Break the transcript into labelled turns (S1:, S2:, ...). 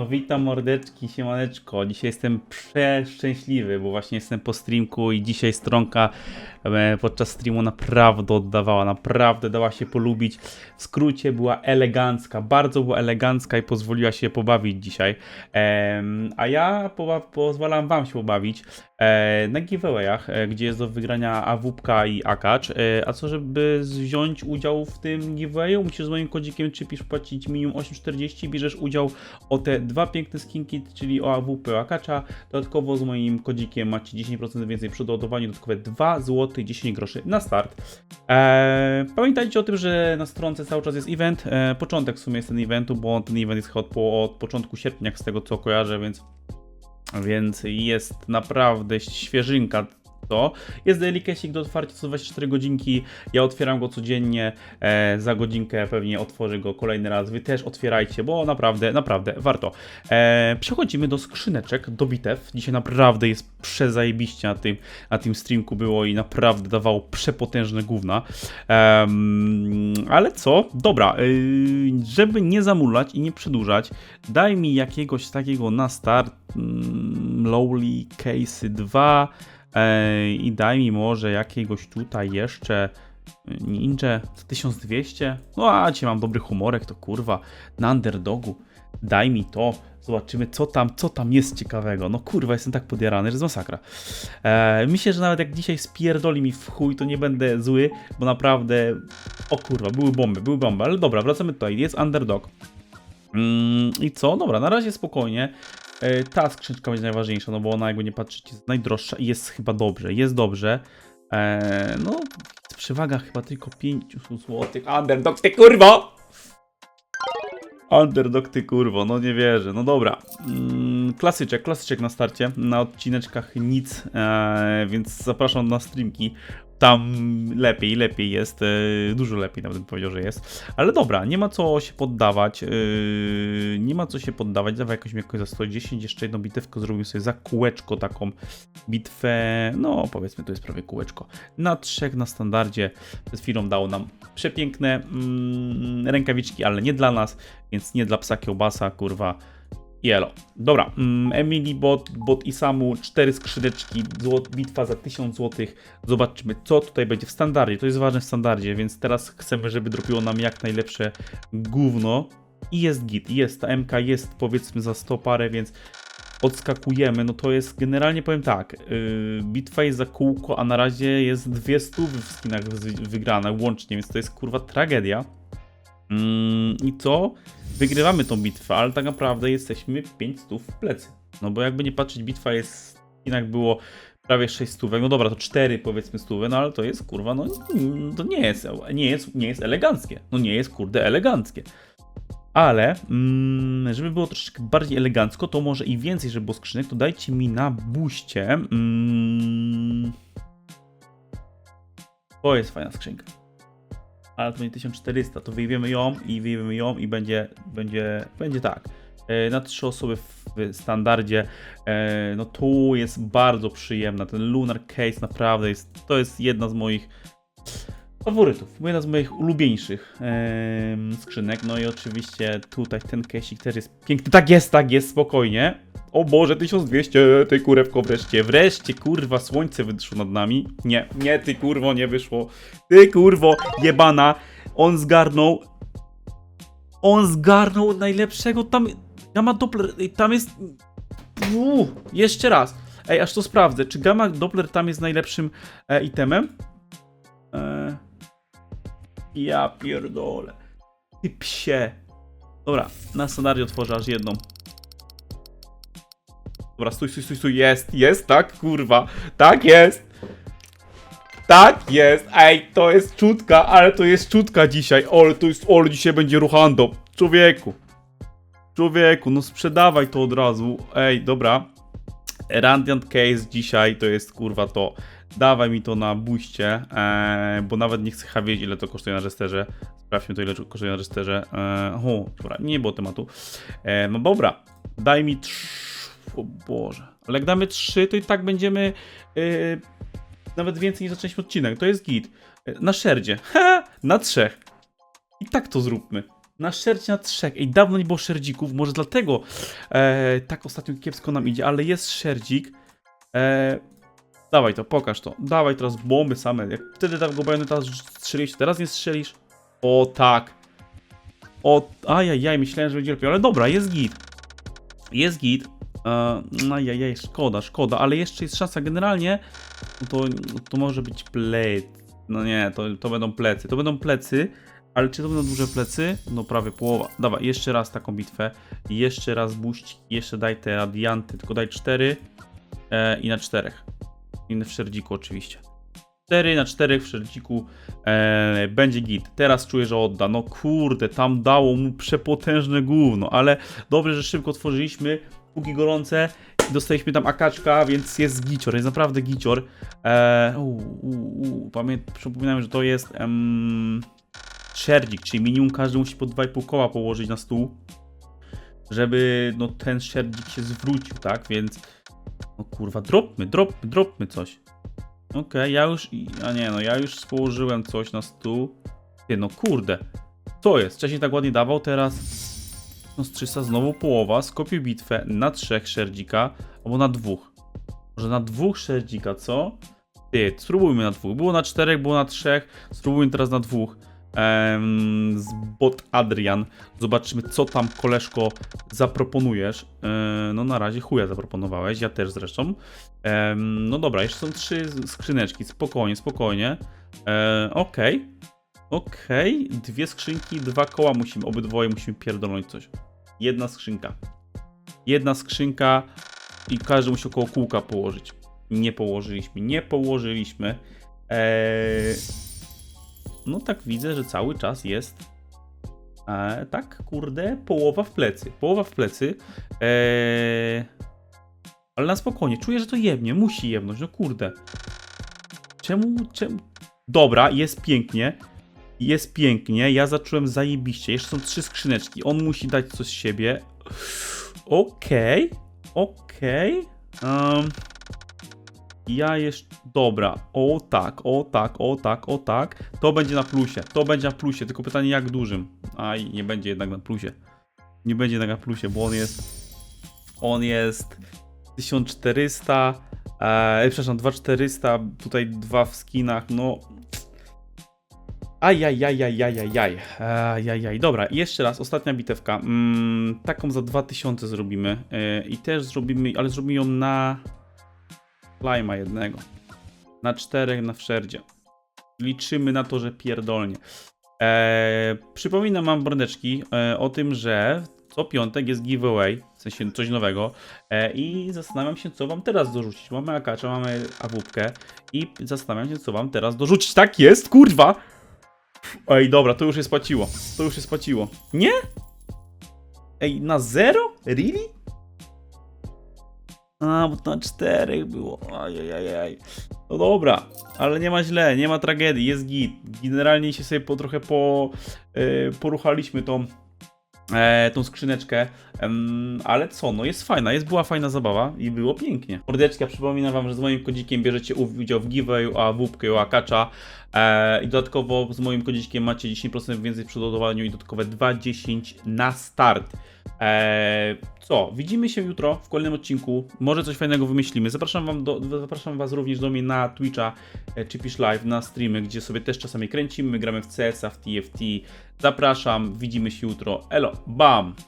S1: No witam mordeczki, siemaneczko. Dzisiaj jestem przeszczęśliwy, bo właśnie jestem po streamku i dzisiaj stronka e, podczas streamu naprawdę oddawała, naprawdę dała się polubić. W skrócie była elegancka, bardzo była elegancka i pozwoliła się pobawić dzisiaj. Em, a ja poba- pozwalam wam się pobawić e, na giveawayach, e, gdzie jest do wygrania AWP i Akacz. E, a co, żeby wziąć udział w tym giveawayu, musisz z moim kodzikiem czypisz płacić minimum 8,40 bierzesz udział o te dwa piękne skinki, czyli o AWP o Akacza. Dodatkowo z moim kodzikiem macie 10% więcej przy doładowaniu, dodatkowe 2 zł 10 groszy na start. Eee, pamiętajcie o tym, że na stronce cały czas jest event. Eee, początek w sumie jest ten eventu, bo ten event jest od, od początku sierpnia, z tego co kojarzę, więc więc jest naprawdę świeżynka to. Jest casing do otwarcia co 24 godzinki. Ja otwieram go codziennie. E, za godzinkę pewnie otworzę go kolejny raz. Wy też otwierajcie, bo naprawdę, naprawdę warto. E, przechodzimy do skrzyneczek, do bitew. Dzisiaj naprawdę jest przezajebiście na tym, na tym streamku było i naprawdę dawało przepotężne gówna. Em, ale co? Dobra, y, żeby nie zamulać i nie przedłużać, daj mi jakiegoś takiego na start. Mm, Lowly Case 2 e, i daj mi może jakiegoś tutaj jeszcze Ninja 1200. No a cię mam dobry humorek, to kurwa, na underdogu. Daj mi to, zobaczymy co tam, co tam jest ciekawego. No kurwa, jestem tak podjarany, że jest masakra. E, myślę, że nawet jak dzisiaj spierdoli mi w chuj, to nie będę zły, bo naprawdę, o kurwa, były bomby, były bomby, ale dobra, wracamy tutaj, jest underdog. Mm, I co? Dobra, na razie spokojnie. E, Ta skrzynka będzie najważniejsza, no bo ona jakby nie patrzeć jest najdroższa i jest chyba dobrze, jest dobrze. E, no, przewaga chyba tylko 5 zł. Underdog, ty kurwo! Underdog, ty kurwo, no nie wierzę. No dobra. Mm, klasyczek, klasyczek na starcie. Na odcineczkach nic, e, więc zapraszam na streamki. Tam lepiej, lepiej jest, e, dużo lepiej nawet bym powiedział, że jest. Ale dobra, nie ma co się poddawać, e, nie ma co się poddawać, dawaj jakoś mi jakoś za 110, jeszcze jedną bitewkę zrobimy sobie za kółeczko taką bitwę, no powiedzmy to jest prawie kółeczko, na trzech na standardzie, przed chwilą dało nam przepiękne mm, rękawiczki, ale nie dla nas, więc nie dla psa kiełbasa, kurwa, Dobra, mm, Emily Bot, Bot i Samu, cztery skrzydeczki, bitwa za 1000 zł. Zobaczymy, co tutaj będzie w standardzie. To jest ważne w standardzie, więc teraz chcemy, żeby dropiło nam jak najlepsze gówno. I jest git, jest, ta MK jest powiedzmy za 100 parę, więc odskakujemy. No to jest generalnie powiem tak, yy, bitwa jest za kółko, a na razie jest dwie stówy w skinach wy- wygrane łącznie, więc to jest kurwa tragedia. Mm, I co? Wygrywamy tą bitwę, ale tak naprawdę jesteśmy 5 stów w plecy. No bo jakby nie patrzeć, bitwa jest, jednak było prawie 6 stówek. No dobra, to 4 powiedzmy stówy, no ale to jest kurwa, no to nie jest, nie jest, nie jest eleganckie. No nie jest kurde eleganckie. Ale, mm, żeby było troszeczkę bardziej elegancko, to może i więcej, żeby było skrzynek, to dajcie mi na buście. Mm, to jest fajna skrzynka ale to będzie 1400, to wyjmiemy ją i wyjmiemy ją i będzie, będzie, będzie tak. E, Na trzy osoby w standardzie, e, no tu jest bardzo przyjemna. Ten Lunar Case naprawdę jest, to jest jedna z moich faworytów, jedna z moich ulubieńszych skrzynek. No i oczywiście tutaj ten case'ik też jest piękny. Tak jest, tak jest, spokojnie. O Boże, 1200, ty kurewko wreszcie, wreszcie, kurwa, słońce wyszło nad nami. Nie, nie, ty kurwo, nie wyszło. Ty kurwo, jebana, on zgarnął, on zgarnął najlepszego, tam, Gamma Doppler, tam jest, Uuu, jeszcze raz. Ej, aż to sprawdzę, czy Gamma Doppler tam jest najlepszym e, itemem? E, ja pierdolę. Ty psie. Dobra, na standardzie otworzę aż jedną. Dobra, stój, stój, stój, stój, jest, jest, tak, kurwa, tak jest. Tak jest, ej, to jest czutka, ale to jest czutka dzisiaj, ole, to jest, ole, dzisiaj będzie ruchando, człowieku. Człowieku, no sprzedawaj to od razu, ej, dobra. Radiant Case dzisiaj to jest, kurwa, to. Dawaj mi to na buście, e, bo nawet nie chcę wiedzieć, ile to kosztuje na Jesterze. Sprawdźmy to, ile kosztuje na Jesterze. E, o, dobra, nie było tematu. E, no dobra, daj mi trz... O Boże. Ale jak damy trzy, to i tak będziemy e, nawet więcej niż zaczęliśmy odcinek. To jest git. E, na szerdzie. Ha! Na trzech. I tak to zróbmy. Na szerdzie na trzech. Ej, dawno nie było szerdzików, może dlatego e, tak ostatnio kiepsko nam idzie, ale jest szerdzik. E, dawaj to, pokaż to. Dawaj teraz bomby same. Jak wtedy tak go teraz strzelić, teraz nie strzelisz? O tak. O, ajajaj, myślałem, że będzie lepiej, ale dobra, jest git. Jest git. E, ajajaj, szkoda, szkoda, ale jeszcze jest szansa generalnie, no to, to może być plec. No nie, to, to będą plecy. To będą plecy, ale czy to będą duże plecy? No prawie połowa. Dawaj, jeszcze raz taką bitwę. Jeszcze raz buść, jeszcze daj te radianty, tylko daj cztery e, i na czterech. I w szerdziku oczywiście. 4 na 4 w szerdziku e, będzie git. Teraz czuję, że odda. No kurde, tam dało mu przepotężne gówno, ale dobrze, że szybko otworzyliśmy. Póki gorące dostaliśmy tam akaczka, więc jest gicior, jest naprawdę gicior. E, u, u, u, przypominam, że to jest em, szerdzik, czyli minimum każdy musi po 2,5 koła położyć na stół, żeby no, ten szerdzik się zwrócił, tak? Więc no kurwa, dropmy, dropmy, dropmy coś. Okej, ja już, a nie no, ja już położyłem coś na stół. Ty, no kurde, co jest? Wcześniej tak ładnie dawał, teraz no z 300 znowu połowa, skopił bitwę na trzech szerdzika, albo na dwóch. Może na dwóch szerdzika, co? Ty, spróbujmy na dwóch. Było na czterech, było na trzech, spróbujmy teraz na dwóch. Em, z bot Adrian. Zobaczymy, co tam koleżko zaproponujesz. E, no na razie chuja zaproponowałeś, ja też zresztą. Em, no dobra, jeszcze są trzy skrzyneczki. Spokojnie, spokojnie. E, Okej. Okej, dwie skrzynki, dwa koła musimy, obydwoje musimy pierdolnąć coś. Jedna skrzynka. Jedna skrzynka i każdy musi około kółka położyć. Nie położyliśmy, nie położyliśmy. Eee, no tak widzę, że cały czas jest. E, tak, kurde, połowa w plecy. Połowa w plecy. Eee, ale na spokojnie, czuję, że to jebnie, musi jebnąć, no kurde. Czemu, czemu? Dobra, jest pięknie. Jest pięknie, ja zacząłem zajebiście. Jeszcze są trzy skrzyneczki. On musi dać coś z siebie. Okej, okej. Um, ja jeszcze. Dobra, o tak, o tak, o tak, o tak. To będzie na plusie, to będzie na plusie. Tylko pytanie, jak dużym. Aj, nie będzie jednak na plusie. Nie będzie jednak na plusie, bo on jest. On jest 1400. E, przepraszam, 2400. Tutaj dwa w skinach. No, Ajajajajajajaj. Ajajaj. Dobra, jeszcze raz, ostatnia bitewka. Mm, taką za 2000 zrobimy. Yy, I też zrobimy, ale zrobimy ją na Lima jednego. Na czterech na wszerdzie. Liczymy na to, że pierdolnie. Eee, przypominam wam brodeczki e, o tym, że co piątek jest giveaway, w sensie coś nowego e, i zastanawiam się, co wam teraz dorzucić. Mamy akacza, mamy awupkę i zastanawiam się, co wam teraz dorzucić. Tak jest, kurwa! Ej, dobra, to już się spłaciło. To już się spłaciło. Nie? Ej, na zero? Really? A, bo to na czterech było. Ajajajaj. No dobra, ale nie ma źle, nie ma tragedii, jest git. Generalnie się sobie po, trochę po, yy, poruchaliśmy tą, e, tą skrzyneczkę, ale co, no jest fajna, jest, była fajna zabawa i było pięknie. Mordeczka, przypominam wam, że z moim kodzikiem bierzecie udział w giveawayu, a wupkę i akacza e, i dodatkowo z moim kodzikiem macie 10% więcej przy dodawaniu i dodatkowe 2,10 na start. E, co, widzimy się jutro w kolejnym odcinku, może coś fajnego wymyślimy. Zapraszam, wam do, zapraszam was również do mnie na Twitcha, e, Chipish Live, na streamy, gdzie sobie też czasami kręcimy, gramy w CS-a, w TFT. Zapraszam, widzimy się jutro. Elo, bam!